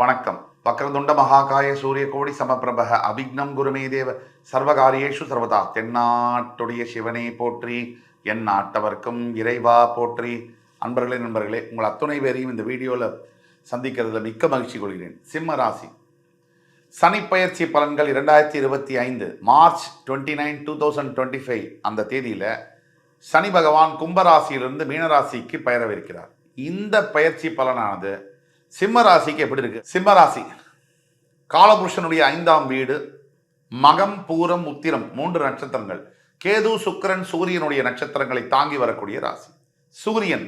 வணக்கம். வக்ரதுண்ட மகாகாய சூரிய கோடி சமப்பிரபக அபிக்னம் குருமே தேவ சர்வகாரியேஷு சர்வதா. தென்னாட்டுடைய சிவனே போற்றி என் நாட்டவர்க்கும் இறைவா போற்றி. அன்பர்களே நண்பர்களே உங்கள் அத்துணை பேரையும் இந்த வீடியோவில் சந்திக்கிறதுல மிக்க மகிழ்ச்சி கொள்கிறேன். சிம்ம ராசி. பயிற்சி பலன்கள் இரண்டாயிரத்தி இருபத்தி ஐந்து March twenty nine two thousand twenty five அந்த தேதியில் சனி பகவான் கும்பராசியிலிருந்து மீனராசிக்கு பெயரவிருக்கிறார். இந்த பயிற்சி பலனானது சிம்ம ராசிக்கு எப்படி இருக்கு? சிம்ம ராசி. காலபுருஷனுடைய ஐந்தாம் வீடு மகம் பூரம் உத்திரம் மூன்று நட்சத்திரங்கள். கேது சுக்கிரன் சூரியனுடைய நட்சத்திரங்களை தாங்கி வரக்கூடிய ராசி. சூரியன்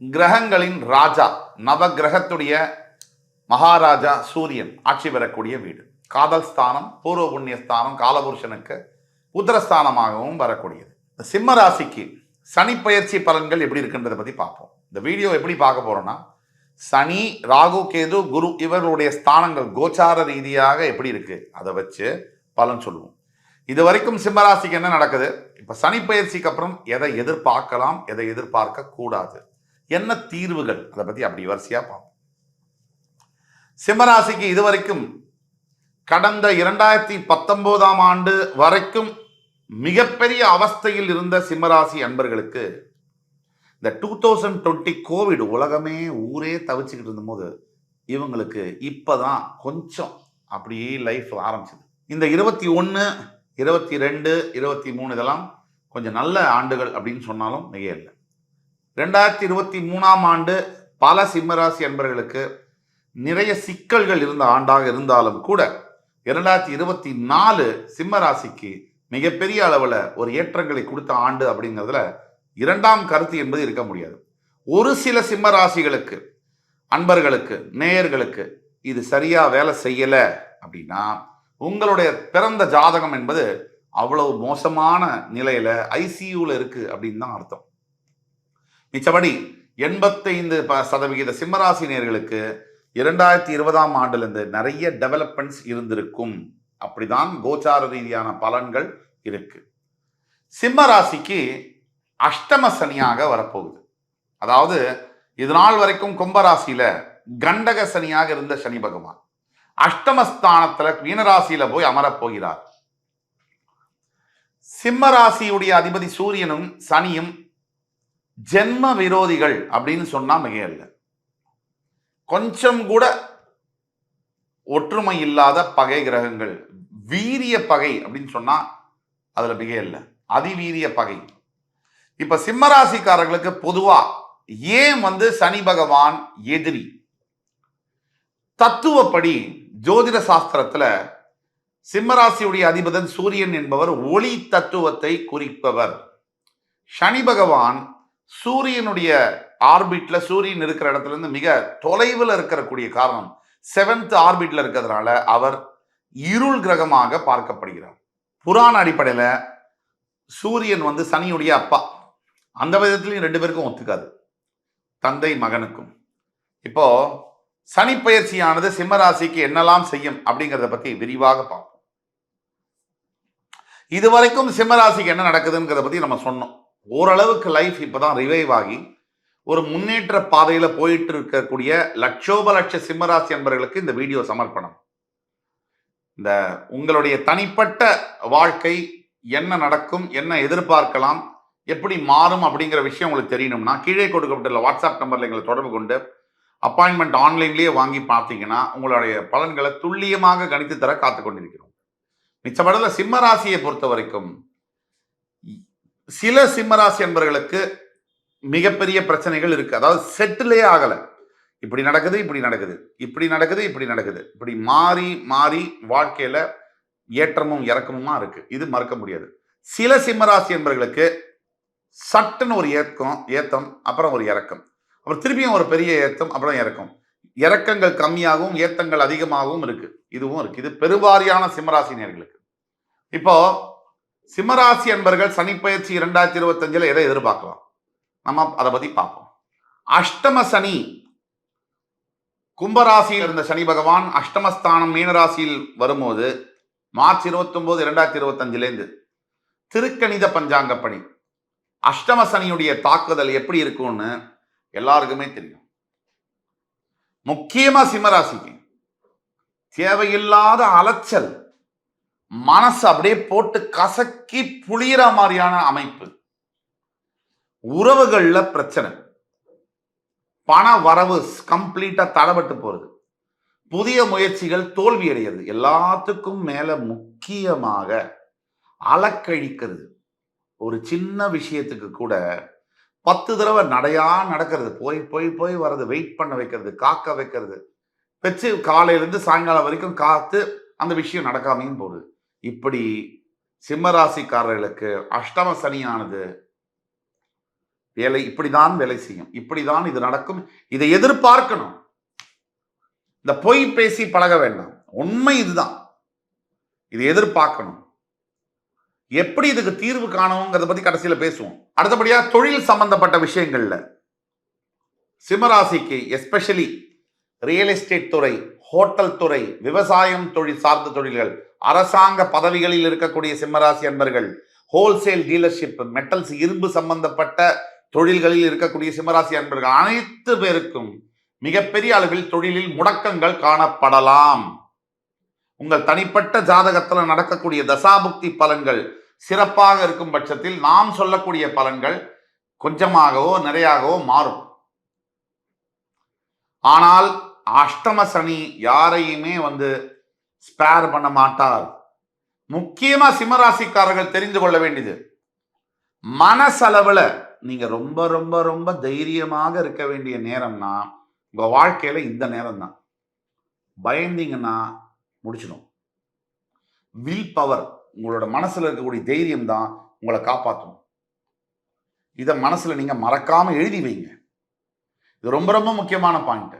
கிரகங்களின் ராஜா நவ கிரகத்துடைய மகாராஜா சூரியன் ஆட்சி பெறக்கூடிய வீடு. காதல் ஸ்தானம் பூர்வ புண்ணிய ஸ்தானம் காலபுருஷனுக்கு உத்தரஸ்தானமாகவும் வரக்கூடியது. இந்த சிம்ம ராசிக்கு சனி பயிற்சி பலன்கள் எப்படி இருக்குன்றதை பற்றி பார்ப்போம். இந்த வீடியோ எப்படி பார்க்க போறோம்னா சனி ராகு கேது குரு இவர்களுடைய ஸ்தானங்கள் கோச்சார ரீதியாக எப்படி இருக்கு? அதை வச்சு பலன் சொல்லுவோம். இது வரைக்கும் சிம்மராசிக்கு என்ன நடக்குது? இப்ப சனி பயிற்சிக்கு அப்புறம் எதை எதிர்பார்க்கலாம் எதை எதிர்பார்க்க கூடாது. என்ன தீர்வுகள்? அதை பத்தி அப்படி வரிசையா பார்ப்போம். சிம்மராசிக்கு இதுவரைக்கும் கடந்த இரண்டாயிரத்தி பத்தொன்பதாம் ஆண்டு வரைக்கும் மிகப்பெரிய அவஸ்தையில் இருந்த சிம்மராசி அன்பர்களுக்கு இந்த டூ தௌசண்ட் டுவெண்ட்டி கோவிட் உலகமே ஊரே தவிச்சுக்கிட்டு இருந்தபோது இவங்களுக்கு இப்போ தான் கொஞ்சம் அப்படியே லைஃப் ஆரம்பிச்சது. இந்த இருபத்தி ஒன்று இருபத்தி ரெண்டு இருபத்தி மூணு இதெல்லாம் கொஞ்சம் நல்ல ஆண்டுகள் அப்படின்னு சொன்னாலும் மிக இல்லை. ரெண்டாயிரத்தி இருபத்தி மூணாம் ஆண்டு பல சிம்மராசி அன்பர்களுக்கு நிறைய சிக்கல்கள் இருந்த ஆண்டாக இருந்தாலும் கூட இரண்டாயிரத்தி இருபத்தி நாலு சிம்மராசிக்கு மிகப்பெரிய அளவில் ஒரு ஏற்றங்களை கொடுத்த ஆண்டு அப்படிங்கிறதுல இரண்டாம் கருத்து என்பது இருக்க முடியாது. ஒரு சில சிம்ம ராசிகளுக்கு அன்பர்களுக்கு நேயர்களுக்கு இது சரியா வேலை செய்யலை அப்படின்னா உங்களுடைய பிறந்த ஜாதகம் என்பது அவ்வளவு மோசமான நிலையில ஐசியூல இருக்கு அப்படின்னு தான் அர்த்தம். மிச்சபடி எண்பத்தைந்து ப- சதவிகித சிம்மராசி நேர்களுக்கு இரண்டாயிரத்தி இருபதாம் ஆண்டுலேருந்து நிறைய டெவலப்மெண்ட்ஸ் இருந்திருக்கும். அப்படிதான் கோச்சார ரீதியான பலன்கள் இருக்கு. சிம்ம ராசிக்கு அஷ்டம சனியாக வரப்போகுது. அதாவது இது நாள் வரைக்கும் கும்பராசியில கண்டக சனியாக இருந்த சனி பகவான். அஷ்டமஸ்தானத்துல மீனராசியில போய் அமரப் போகிறார் சிம்ம ராசியுடைய அதிபதி சூரியனும் சனியும் ஜென்ம விரோதிகள் அப்படின்னு சொன்னா மிகையல்ல. கொஞ்சம் கூட ஒற்றுமை இல்லாத பகை கிரகங்கள் வீரிய பகை அப்படின்னு சொன்னா அதுல மிகையல்ல. அதிவீரிய பகை. இப்ப சிம்மராசிக்காரர்களுக்கு பொதுவா ஏன் வந்து சனி பகவான் எதிரி? தத்துவப்படி ஜோதிட சாஸ்திரத்துல சிம்மராசியுடைய அதிபதன் சூரியன் என்பவர் ஒளி தத்துவத்தை குறிப்பவர். சனி பகவான் சூரியனுடைய ஆர்பிட்ல சூரியன் இருக்கிற இடத்துல இருந்து மிக தொலைவில் இருக்கக்கூடிய காரணம் செவன்த் ஆர்பிட்ல இருக்கிறதுனால அவர் இருள் கிரகமாக பார்க்கப்படுகிறார். புராண அடிப்படையில் சூரியன் வந்து சனியுடைய அப்பா. அந்த விதத்துலையும் ரெண்டு பேருக்கும் ஒத்துக்காது. தந்தை மகனுக்கும். இப்போ சனி பயிற்சியானது சிம்மராசிக்கு என்னெல்லாம் செய்யும் அப்படிங்கிறத பத்தி விரிவாக பார்ப்போம். இதுவரைக்கும் சிம்மராசிக்கு என்ன நடக்குதுங்கிறத பத்தி நம்ம சொன்னோம். ஓரளவுக்கு லைஃப் இப்போதான் ரிவைவ் ஆகி ஒரு முன்னேற்ற பாதையில போயிட்டு இருக்கக்கூடிய லட்சோப லட்ச சிம்மராசி என்பவர்களுக்கு இந்த வீடியோ சமர்ப்பணம். இந்த உங்களுடைய தனிப்பட்ட வாழ்க்கை என்ன நடக்கும் என்ன எதிர்பார்க்கலாம் எப்படி மாறும் அப்படிங்கிற விஷயம் உங்களுக்கு தெரியணும்னா கீழே கொடுக்கப்பட்டுள்ள வாட்ஸ்அப் நம்பரில் எங்களை தொடர்பு கொண்டு அப்பாயின்மெண்ட் ஆன்லைன்லேயே வாங்கி பார்த்தீங்கன்னா உங்களுடைய பலன்களை துல்லியமாக கணித்து தர காத்து கொண்டிருக்கிறோம். மிச்சப்படல சிம்மராசியை பொறுத்த வரைக்கும் சில சிம்மராசி என்பர்களுக்கு மிகப்பெரிய பிரச்சனைகள் இருக்கு. அதாவது செட்டிலே ஆகலை. இப்படி நடக்குது இப்படி நடக்குது. இப்படி நடக்குது இப்படி நடக்குது. இப்படி மாறி மாறி வாழ்க்கையில ஏற்றமும் இறக்கமுமா இருக்கு. இது மறக்க முடியாது. சில சிம்மராசி என்பவர்களுக்கு சட்டுன்னு ஒரு ஏக்கம் ஏத்தம் அப்புறம் ஒரு இறக்கம். அப்புறம் திருப்பியும் ஒரு பெரிய ஏத்தம் அப்புறம் இறக்கம். இறக்கங்கள் கம்மியாகவும் ஏத்தங்கள் அதிகமாகவும் இருக்கு. இதுவும் இருக்கு. இது பெருவாரியான சிம்மராசினியர்களுக்கு. இப்போ சிம்மராசி என்பர்கள் சனிப்பயிற்சி இரண்டாயிரத்தி இருபத்தஞ்சில் எதை எதிர்பார்க்கலாம்? நம்ம அதை பத்தி பார்ப்போம். அஷ்டம சனி. கும்பராசியில் இருந்த சனி பகவான் அஷ்டமஸ்தானம் மீனராசியில் வரும்போது மார்ச் இருபத்தொம்போது இரண்டாயிரத்தி இருபத்தஞ்சிலேருந்து திருக்கணித பஞ்சாங்கப்படி அஷ்டம சனியுடைய தாக்குதல் எப்படி இருக்கும்னு எல்லாருக்குமே தெரியும். முக்கியமா சிம்மராசிக்கு. தேவையில்லாத அலைச்சல். மனசு அப்படியே போட்டு கசக்கி புளியற மாதிரியான அமைப்பு. உறவுகள்ல பிரச்சனை. பண வரவு கம்ப்ளீட்டா தடபட்டு போறது. புதிய முயற்சிகள் தோல்வி அடைகிறது எல்லாத்துக்கும் மேல முக்கியமாக அலக்கழிக்கிறது. ஒரு சின்ன விஷயத்துக்கு கூட பத்து தடவை நடையா நடக்கிறது. போய் போய் போய் வர்றது வெயிட் பண்ண வைக்கிறது காக்க வைக்கிறது. வச்சு காலையிலேருந்து சாயங்காலம் வரைக்கும் காத்து அந்த விஷயம் நடக்காமையும் போகுது இப்படி சிம்மராசிக்காரர்களுக்கு அஷ்டம சனியானது வேலை இப்படிதான் வேலை செய்யும். இப்படிதான் இது நடக்கும். இதை எதிர்பார்க்கணும். இந்த பொய் பேசி பழக வேண்டாம். உண்மை இதுதான். இதை எதிர்பார்க்கணும். எப்படி இதுக்கு தீர்வு காணுங்கிறத பத்தி கடைசியில் பேசுவோம். அடுத்தபடியாக தொழில் சம்பந்தப்பட்ட விஷயங்கள்ல. சிம்மராசிக்கு எஸ்பெஷலி ரியல் எஸ்டேட் துறை ஹோட்டல் துறை விவசாயம் தொழில் சார்ந்த தொழில்கள் அரசாங்க பதவிகளில் இருக்கக்கூடிய சிம்மராசி அன்பர்கள் ஹோல்சேல் டீலர்ஷிப் மெட்டல்ஸ் இரும்பு சம்பந்தப்பட்ட தொழில்களில் இருக்கக்கூடிய சிம்மராசி அன்பர்கள் அனைத்து பேருக்கும் மிகப்பெரிய அளவில் தொழிலில் முடக்கங்கள் காணப்படலாம். உங்கள் தனிப்பட்ட ஜாதகத்தில் நடக்கக்கூடிய தசாபுக்தி பலன்கள் சிறப்பாக இருக்கும் பட்சத்தில் நாம் சொல்லக்கூடிய பலன்கள் கொஞ்சமாகவோ நிறையாகவோ மாறும். ஆனால் அஷ்டம சனி யாரையுமே வந்து ஸ்பேர் பண்ண மாட்டார். முக்கியமா சிம்மராசிக்காரர்கள் தெரிந்து கொள்ள வேண்டியது. மனசளவுல நீங்க ரொம்ப ரொம்ப ரொம்ப தைரியமாக இருக்க வேண்டிய நேரம்னா உங்க வாழ்க்கையில இந்த நேரம் தான் பயந்தீங்கன்னா முடிச்சிடும் வில் பவர் உங்களோட மனசில் இருக்கக்கூடிய தைரியம் தான் உங்களை காப்பாற்றும் இதை மனசில் நீங்கள் மறக்காமல் எழுதி வைங்க. இது ரொம்ப ரொம்ப முக்கியமான பாயிண்ட்டு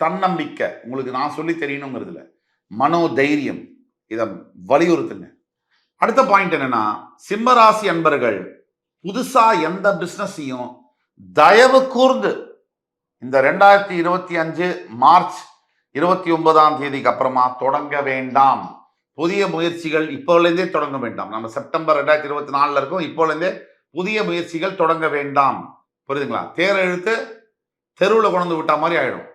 தன்னம்பிக்கை உங்களுக்கு நான் சொல்லி தெரியணுங்கிறதுல. மனோ தைரியம் இதை வலியுறுத்துங்க. அடுத்த பாயிண்ட் என்னன்னா சிம்மராசி அன்பர்கள் புதுசா எந்த பிஸ்னஸையும் தயவு கூர்ந்து இந்த ரெண்டாயிரத்தி இருபத்தி அஞ்சு மார்ச் இருபத்தி ஒன்பதாம் தேதிக்கு அப்புறமா தொடங்க வேண்டாம். புதிய முயற்சிகள் இப்போலேருந்தே தொடங்க வேண்டாம். நம்ம செப்டம்பர் ரெண்டாயிரத்தி இருபத்தி நாலில் இருக்கும். இப்போலேருந்தே புதிய முயற்சிகள் தொடங்க வேண்டாம். புரியுதுங்களா? தேரெழுத்து தெருவில் கொண்டு விட்டா மாதிரி ஆயிடும்.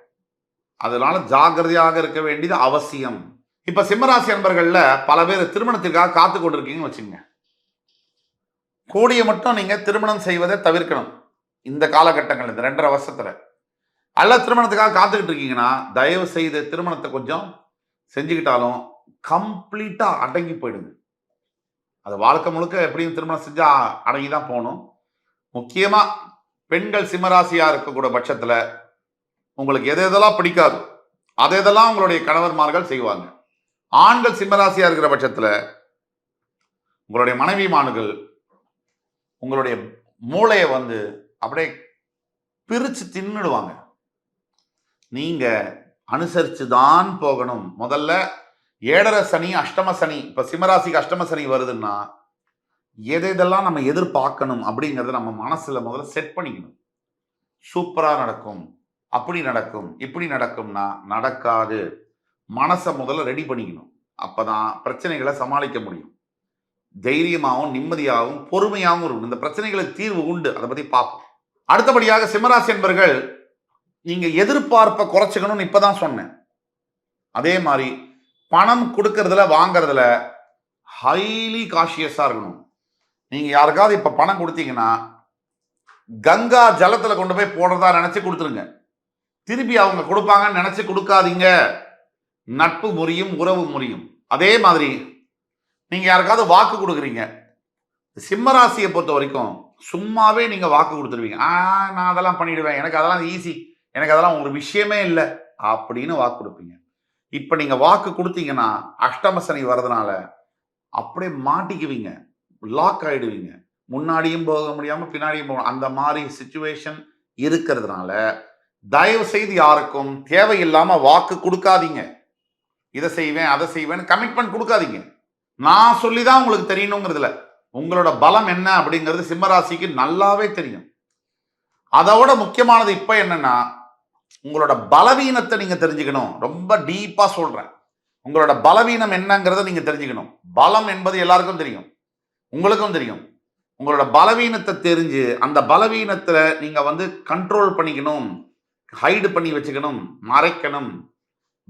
அதனால ஜாக்கிரதையாக இருக்க வேண்டியது அவசியம். இப்ப சிம்மராசி அன்பர்கள்ல பல பேர் திருமணத்திற்காக காத்து கொண்டிருக்கீங்கன்னு வச்சுங்க கூடிய மட்டும் நீங்க திருமணம் செய்வதை தவிர்க்கணும். இந்த காலகட்டங்கள் இந்த ரெண்டரை வருஷத்துல. அல்ல திருமணத்துக்காக காத்துக்கிட்டு இருக்கீங்கன்னா தயவு செய்து திருமணத்தை கொஞ்சம் செஞ்சுக்கிட்டாலும் கம்ப்ளீட்டாக அடங்கி போயிடுங்க. அது வாழ்க்கை முழுக்க எப்படியும் திருமணம் செஞ்சால் அடங்கி தான் போகணும். முக்கியமாக பெண்கள் சிம்மராசியாக இருக்கக்கூடிய பட்சத்தில் உங்களுக்கு எது எதெல்லாம் பிடிக்காது அதை இதெல்லாம் உங்களுடைய கணவர்மார்கள் செய்வாங்க. ஆண்கள் சிம்மராசியாக இருக்கிற பட்சத்தில் உங்களுடைய மனைவிமான்கள் உங்களுடைய மூளையை வந்து அப்படியே பிரித்து தின்னுடுவாங்க. நீங்க அனுசரிச்சு தான் போகணும். முதல்ல ஏழரை சனி அஷ்டம சனி இப்ப சிம்மராசிக்கு அஷ்டம சனி வருதுன்னா எதை இதெல்லாம் நம்ம எதிர்பார்க்கணும் அப்படிங்கறத நம்ம மனசுல முதல்ல செட் பண்ணிக்கணும். சூப்பரா நடக்கும். அப்படி நடக்கும். இப்படி நடக்கும்னா நடக்காது. மனசை முதல்ல ரெடி பண்ணிக்கணும். அப்பதான் பிரச்சனைகளை சமாளிக்க முடியும். தைரியமாகவும் நிம்மதியாகவும் பொறுமையாகவும் இருக்கும் இந்த பிரச்சனைகளுக்கு தீர்வு உண்டு. அதை பத்தி பார்ப்போம். அடுத்தபடியாக சிம்மராசி என்பர்கள் நீங்க எதிர்பார்ப்பை குறைச்சிக்கணும்னு இப்பதான் சொன்னேன். அதே மாதிரி பணம் கொடுக்கறதுல வாங்கறதுல ஹைலி காஷியஸா இருக்கணும். நீங்க யாருக்காவது இப்ப பணம் கொடுத்தீங்கன்னா கங்கா ஜலத்துல கொண்டு போய் போடுறதா நினைச்சு கொடுத்துருங்க. திருப்பி அவங்க கொடுப்பாங்கன்னு நினைச்சு கொடுக்காதீங்க. நட்பு முறியும் உறவு முறியும். அதே மாதிரி நீங்க யாருக்காவது வாக்கு கொடுக்குறீங்க. சிம்மராசியை பொறுத்த வரைக்கும் சும்மாவே நீங்க வாக்கு கொடுத்துருவீங்க. ஆ நான் அதெல்லாம் பண்ணிடுவேன். எனக்கு அதெல்லாம் ஈஸி எனக்கு அதெல்லாம் ஒரு விஷயமே இல்லை அப்படின்னு வாக்கு கொடுப்பீங்க. இப்போ நீங்கள் வாக்கு கொடுத்தீங்கன்னா அஷ்டம சனி வர்றதுனால அப்படியே மாட்டிக்குவீங்க. லாக் ஆகிடுவீங்க முன்னாடியும் போக முடியாமல் பின்னாடியும் போக அந்த மாதிரி சுச்சுவேஷன் இருக்கிறதுனால தயவு செய்து யாருக்கும் தேவையில்லாமல் வாக்கு கொடுக்காதீங்க. இதை செய்வேன் அதை செய்வேன் கமிட்மெண்ட் கொடுக்காதீங்க. நான் சொல்லி தான் உங்களுக்கு தெரியணுங்கிறதுல. உங்களோட பலம் என்ன அப்படிங்கிறது சிம்மராசிக்கு நல்லாவே தெரியும். அதோட முக்கியமானது இப்போ என்னன்னா உங்களோட பலவீனத்தை நீங்கள் தெரிஞ்சுக்கணும். ரொம்ப டீப்பாக சொல்கிறேன் உங்களோட பலவீனம் என்னங்கிறத நீங்கள் தெரிஞ்சுக்கணும். பலம் என்பது எல்லாருக்கும் தெரியும். உங்களுக்கும் தெரியும். உங்களோட பலவீனத்தை தெரிஞ்சு அந்த பலவீனத்தை நீங்கள் வந்து கண்ட்ரோல் பண்ணிக்கணும். ஹைடு பண்ணி வச்சுக்கணும். மறைக்கணும்.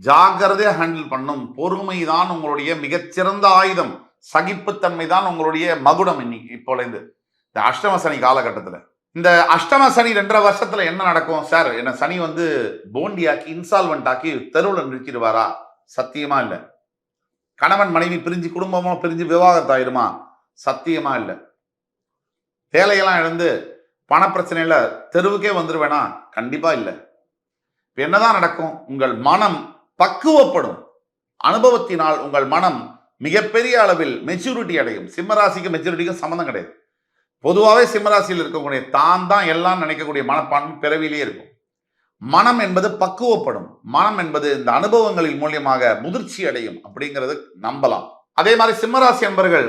ஜாகிரதையாக ஹேண்டில் பண்ணும் பொறுமை தான் உங்களுடைய மிகச்சிறந்த ஆயுதம். சகிப்புத்தன்மை தான் உங்களுடைய மகுடம் இன்னைக்கு இப்போலேருந்து இந்த அஷ்டமசனி காலகட்டத்தில். இந்த அஷ்டம சனி ரெண்டரை வருஷத்துல என்ன நடக்கும்? சார் என்ன சனி வந்து போண்டியாக்கி இன்சால்வெண்ட் ஆக்கி தெருவில் நிறுத்திடுவாரா? சத்தியமா இல்லை. கணவன் மனைவி பிரிஞ்சு குடும்பமும் பிரிஞ்சு விவாகரத்தாயிருமா சத்தியமா இல்லை. வேலையெல்லாம் இழந்து பணப்பிரச்சனையில தெருவுக்கே வந்துருவேனா? கண்டிப்பா இல்லை. இப்ப என்னதான் நடக்கும்? உங்கள் மனம் பக்குவப்படும். அனுபவத்தினால் உங்கள் மனம் மிகப்பெரிய அளவில் மெச்சூரிட்டி அடையும். சிம்மராசிக்கு மெச்சூரிட்டிக்கும் சம்மந்தம் கிடையாது. பொதுவாகவே சிம்மராசியில் இருக்கக்கூடிய தான் தான் எல்லாம் நினைக்கக்கூடிய மனப்பான்மை பிறவிலேயே இருக்கும். மனம் என்பது பக்குவப்படும். மனம் என்பது இந்த அனுபவங்களின் மூலியமாக முதிர்ச்சி அடையும் அப்படிங்கிறது நம்பலாம். அதே மாதிரி சிம்மராசி என்பர்கள்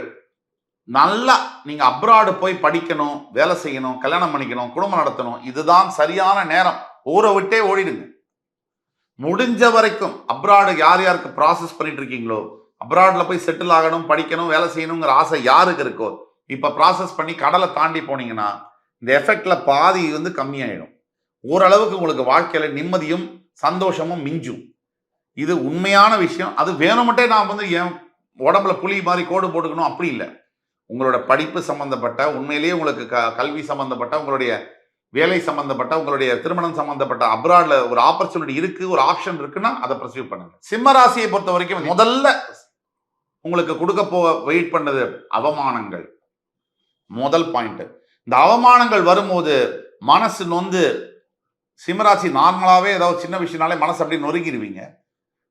நல்லா நீங்க அப்ராடு போய் படிக்கணும் வேலை செய்யணும் கல்யாணம் பண்ணிக்கணும் குடும்பம் நடத்தணும் இதுதான் சரியான நேரம். ஊரை விட்டே ஓடிடுங்க. முடிஞ்ச வரைக்கும் அப்ராடு யார் யாருக்கு ப்ராசஸ் பண்ணிட்டு இருக்கீங்களோ அப்ராட்ல போய் செட்டில் ஆகணும் படிக்கணும் வேலை செய்யணுங்கிற ஆசை யாருக்கு இருக்கோ இப்போ ப்ராசஸ் பண்ணி கடலை தாண்டி போனீங்கன்னா இந்த எஃபெக்டில் பாதி வந்து கம்மியாயிடும். ஓரளவுக்கு உங்களுக்கு வாழ்க்கையில் நிம்மதியும் சந்தோஷமும் மிஞ்சும். இது உண்மையான விஷயம். அது வேணுமட்டே நான் வந்து என் உடம்புல புலி மாதிரி கோடு போட்டுக்கணும். அப்படி இல்லை. உங்களோட படிப்பு சம்மந்தப்பட்ட உண்மையிலேயே உங்களுக்கு க கல்வி சம்மந்தப்பட்ட உங்களுடைய வேலை சம்மந்தப்பட்ட உங்களுடைய திருமணம் சம்மந்தப்பட்ட அப்ராட்ல ஒரு ஆப்பர்ச்சுனிட்டி இருக்கு ஒரு ஆப்ஷன் இருக்குன்னா அதை ப்ரொசீவ் பண்ணுங்க. சிம்ம ராசியை பொறுத்த வரைக்கும் முதல்ல உங்களுக்கு கொடுக்க போ வெயிட் பண்ணது அவமானங்கள். முதல் பாயிண்ட் இந்த அவமானங்கள் வரும்போது மனசு நொந்து சிம்மராசி நார்மலாகவே ஏதாவது சின்ன விஷயம்னாலே மனசு அப்படியே நொறுங்கிடுவீங்க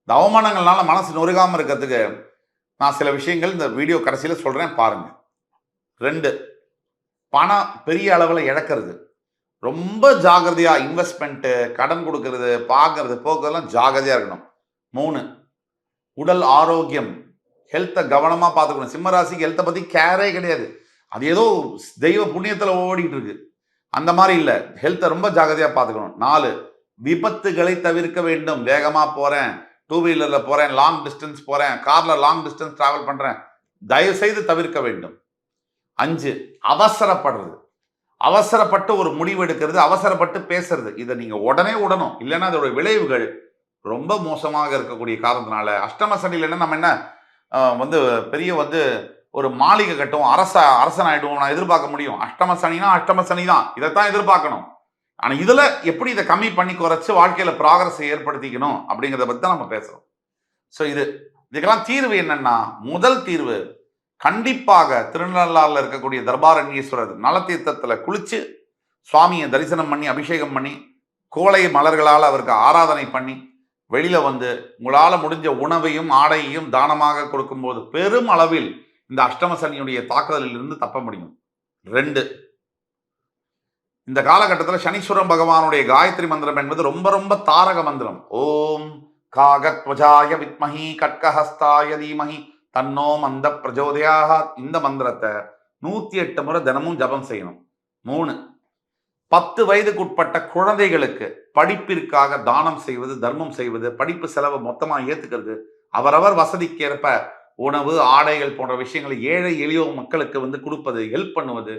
இந்த அவமானங்கள்னால மனசு நொறுகாமல் இருக்கிறதுக்கு நான் சில விஷயங்கள் இந்த வீடியோ கடைசியில் சொல்கிறேன் பாருங்கள் ரெண்டு பணம் பெரிய அளவில் இழக்கிறது. ரொம்ப ஜாகிரதையாக இன்வெஸ்ட்மெண்ட்டு கடன் கொடுக்கறது பார்க்கறது போக்குறதெல்லாம் ஜாகிரதையாக இருக்கணும். மூணு உடல் ஆரோக்கியம் ஹெல்த்தை கவனமாக பார்த்துக்கணும். சிம்மராசிக்கு ஹெல்த்தை பற்றி கேரே கிடையாது. அது ஏதோ தெய்வ புண்ணியத்தில் ஓடிட்டு இருக்கு அந்த மாதிரி இல்லை. ஹெல்த்தை ரொம்ப ஜாகிரதையாக பார்த்துக்கணும். நாலு விபத்துகளை தவிர்க்க வேண்டும். வேகமாக போகிறேன் டூ வீலரில் போகிறேன் லாங் டிஸ்டன்ஸ் போகிறேன் காரில் லாங் டிஸ்டன்ஸ் ட்ராவல் பண்ணுறேன் தயவு செய்து தவிர்க்க வேண்டும். அஞ்சு அவசரப்படுறது. அவசரப்பட்டு ஒரு முடிவு எடுக்கிறது அவசரப்பட்டு பேசுறது. இதை நீங்கள் உடனே உடனும் இல்லைன்னா அதோட விளைவுகள் ரொம்ப மோசமாக இருக்கக்கூடிய காரணத்தினால அஷ்டம சனியில் நம்ம என்ன வந்து பெரிய வந்து ஒரு மாளிகை கட்டும் அரச அரசன் ஆயிடுவோம் நான் எதிர்பார்க்க முடியும். அஷ்டம சனினா அஷ்டம சனி தான் இதைத்தான் எதிர்பார்க்கணும். ஆனால் இதில் எப்படி இதை கம்மி பண்ணி குறைச்சி வாழ்க்கையில் ப்ராகிரஸை ஏற்படுத்திக்கணும் அப்படிங்கிறத பற்றி தான் நம்ம பேசுகிறோம் ஸோ இது இதுக்கெல்லாம் தீர்வு என்னன்னா முதல் தீர்வு கண்டிப்பாக திருநள்ளாறுல இருக்கக்கூடிய தர்பாரண்யேஸ்வரர் நலத்தீர்த்தத்தில் குளித்து சுவாமியை தரிசனம் பண்ணி அபிஷேகம் பண்ணி கோலை மலர்களால் அவருக்கு ஆராதனை பண்ணி வெளியில் வந்து உங்களால் முடிஞ்ச உணவையும் ஆடையையும் தானமாக கொடுக்கும்போது பெரும் அளவில் இந்த அஷ்டம சனியுடைய தாக்குதலில் இருந்து தப்ப முடியும். ரெண்டு இந்த காலகட்டத்தில் சனீஸ்வரன் பகவானுடைய காயத்ரி மந்திரம் என்பது ரொம்ப ரொம்ப தாரக மந்திரம். ஓம் காகத்வஜாய வித்மஹி கட்கஹஸ்தாய தீமஹி தன்னோ மந்த பிரஜோதயாக இந்த மந்திரத்தை நூத்தி எட்டு முறை தினமும் ஜபம் செய்யணும். மூணு பத்து வயதுக்குட்பட்ட குழந்தைகளுக்கு படிப்பிற்காக தானம் செய்வது தர்மம் செய்வது படிப்பு செலவை மொத்தமா ஏத்துக்கிறது அவரவர் வசதிக்கேற்ப உணவு ஆடைகள் போன்ற விஷயங்களை ஏழை எளியோர் மக்களுக்கு வந்து கொடுப்பது ஹெல்ப் பண்ணுவது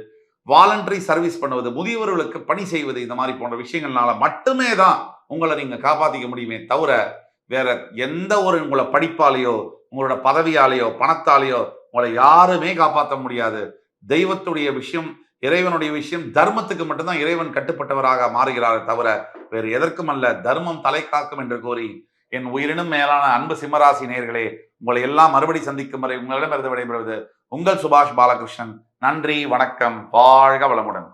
வாலண்டரி சர்வீஸ் பண்ணுவது முதியவர்களுக்கு பணி செய்வது இந்த மாதிரி போன்ற விஷயங்கள்னால மட்டுமே தான் உங்களை நீங்க காப்பாற்றிக்க முடியுமே தவிர வேற எந்த ஒரு உங்களை படிப்பாலேயோ உங்களோட பதவியாலேயோ பணத்தாலேயோ உங்களை யாருமே காப்பாற்ற முடியாது. தெய்வத்துடைய விஷயம் இறைவனுடைய விஷயம் தர்மத்துக்கு மட்டும்தான் இறைவன் கட்டுப்பட்டவராக மாறுகிறார் தவிர வேறு எதற்கும் அல்ல. தர்மம் தலை காக்கும் என்று கூறி என் உயிரினும் மேலான அன்பு சிம்மராசி நேர்களே உங்களை எல்லாம் மறுபடி சந்திக்கும் வரை உங்களிடமிருந்து விடைபெறுவது உங்கள் சுபாஷ் பாலகிருஷ்ணன். நன்றி வணக்கம் வாழ்க வளமுடன்.